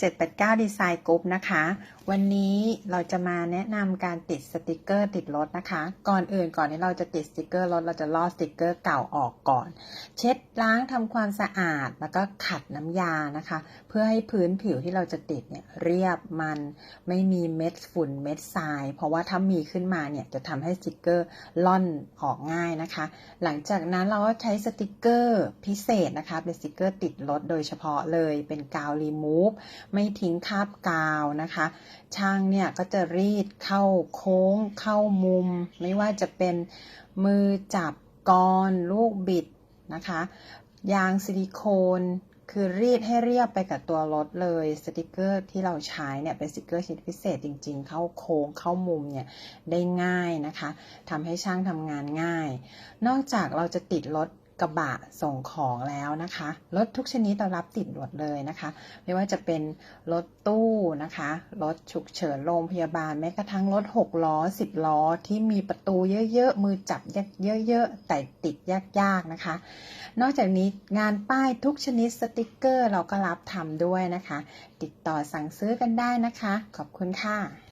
789 Design Group นะคะ วันนี้เราจะมาแนะนำการติดสติกเกอร์ติดรถนะคะ ก่อนอื่นก่อนที่เราจะติดสติกเกอร์รถเราจะลอกสติกเกอร์เก่าออกก่อน เช็ดล้างทำความสะอาดแล้วก็ขัดน้ำยานะคะ เพื่อให้พื้นผิวที่เราจะติดเนี่ยเรียบมันไม่มีเม็ดฝุ่นเม็ดทราย เพราะว่าถ้ามีขึ้นมาเนี่ยจะทำให้สติกเกอร์ล่อนออกง่ายนะคะ หลังจากนั้นเราก็ใช้สติกเกอร์พิเศษนะคะเป็นสติกเกอร์ติดรถโดยเฉพาะเลยเป็นกาวรีมูฟไม่ทิ้งคาบกาวนะคะ ช่างเนี่ยก็จะรีดเข้าโค้งเข้ามุม ไม่ว่าจะเป็นมือจับกรลูกบิดนะคะ ยางซิลิโคนคือรีดให้เรียบไปกับตัวรถเลยสติกเกอร์ที่เราใช้เนี่ยเป็นสติกเกอร์ชนิดพิเศษจริง ๆ เข้าโค้งเข้ามุมเนี่ยได้ง่ายนะคะทำให้ช่างทำงานง่าย นอกจากเราจะติดรถ กระบะส่งของแล้วนะคะ รถทุกชนิดเรารับติดหมดเลยนะคะ ไม่ว่าจะเป็นรถตู้นะคะ รถฉุกเฉินโรงพยาบาล แม้กระทั่งรถ6ล้อ 10 ล้อที่มีประตูเยอะๆ มือจับเยอะๆ แต่ติดยากๆนะคะ นอกจากนี้งานป้ายทุกชนิดสติกเกอร์เราก็รับทำด้วยนะคะ ติดต่อสั่งซื้อกันได้นะคะ ขอบคุณค่ะ